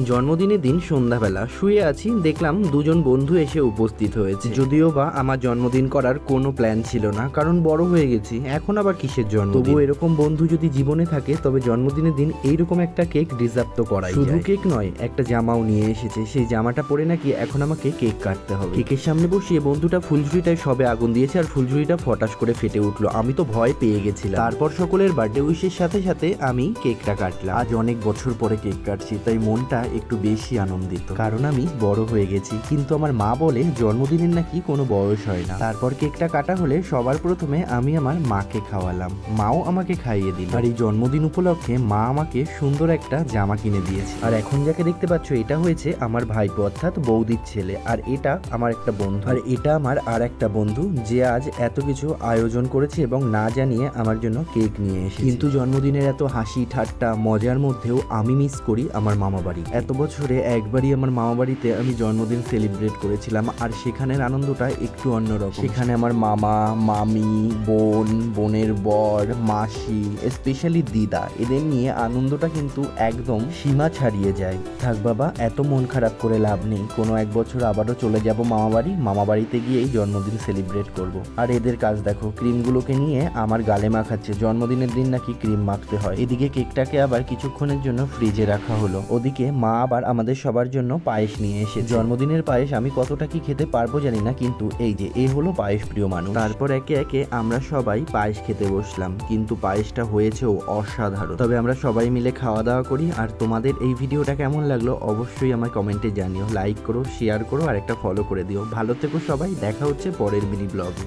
জন্মদিনের দিন সন্ধ্যাবেলা শুয়ে আছি দেখলাম দুজন বন্ধু এসে উপস্থিত হয়েছে। যদিও বা আমার জন্মদিন করার কোনো প্ল্যান ছিল না কারণ বড় হয়ে গেছি এখন আবার কিসের জন্ম তবু এরকম বন্ধু যদি জীবনে থাকে তবে জন্মদিনের দিন এইরকম একটা কেক ডিজার্ভ তো করাই শুধু কেক নয় একটা জামাও নিয়ে এসেছে সেই জামাটা পরে নাকি এখন আমাকে কেক কাটতে হবে। কেকের সামনে বসিয়ে বন্ধুটা ফুলঝুরিটায় সবে আগুন দিয়েছে আর ফুলঝুরিটা ফটাস করে ফেটে উঠল। আমি তো ভয় পেয়ে গেছিলাম। তারপর সকলের বার্থডে উইশের সাথে সাথে আমি কেকটা কাটলাম। আজ অনেক বছর পরে কেক কাটছি তাই মনটা একটু বেশি আনন্দিত। কারণ আমি বড় হয়ে গেছি, কিন্তু আমার মা বলে জন্মদিনের নাকি কোনো বয়স হয় না। তারপর কেকটা কাটা হলে সবার প্রথমে আমি আমার মাকে খাওয়ালাম। মাও আমাকে খাইয়ে দিল। আর এই জন্মদিন উপলক্ষে মা আমাকে সুন্দর একটা জামা কিনে দিয়েছে। আর এখন যাকে দেখতে পাচ্ছ, এটা হয়েছে আমার ভাইপো, অর্থাৎ বৌদির ছেলে। আর এটা আমার একটা বন্ধু। আর এটা আমার আর একটা বন্ধু, যে আজ এত কিছু আয়োজন করেছে এবং না জানিয়ে আমার জন্য কেক নিয়ে এসেছে। কিন্তু জন্মদিনের এত হাসি, ঠাট্টা, মজার মধ্যেও আমি মিস করি আমার মামা বাড়ি এত বছরে একবারই আমার মামা বাড়িতে আমি জন্মদিন সেলিব্রেট করেছিলাম, আর সেখানের আনন্দটা একটু অন্যরকম। সেখানে আমার মামা, মামি, বোন, বোনের বর, মাসি স্পেশালি দিদা, এদের নিয়ে আনন্দটা কিন্তু একদম সীমা ছাড়িয়ে যায়। থাক বাবা, এত মন খারাপ করে লাভ নেই। কোনো এক বছর আবারও চলে যাব মামা বাড়ি মামা বাড়িতে গিয়েই জন্মদিন সেলিব্রেট করব। আর এদের কাজ দেখো ক্রিমগুলোকে নিয়ে আমার গালে মাখাচ্ছে। জন্মদিনের দিন নাকি ক্রিম মাখতে হয়। এদিকে কেকটাকে আবার কিছুক্ষণের জন্য ফ্রিজে রাখা হলো। ওদিকে মা আবার আমাদের সবার জন্য পায়েস নিয়ে এসে জন্মদিনের পায়েস আমি কতটা কি খেতে পারব জানি না, কিন্তু এই যে, এ হলো পায়েস প্রিয় মানুষ। তারপর একে একে আমরা সবাই পায়েস খেতে বসলাম, কিন্তু পায়েসটা হয়েছেও অসাধারণ। তবে আমরা সবাই মিলে খাওয়া দাওয়া করি, আর তোমাদের এই ভিডিওটা কেমন লাগল অবশ্যই আমার কমেন্টে জানিও। লাইক করো শেয়ার করো, আর একটা ফলো করে দিও। ভালো থেকো সবাই, দেখা হচ্ছে পরের মিনি ব্লগে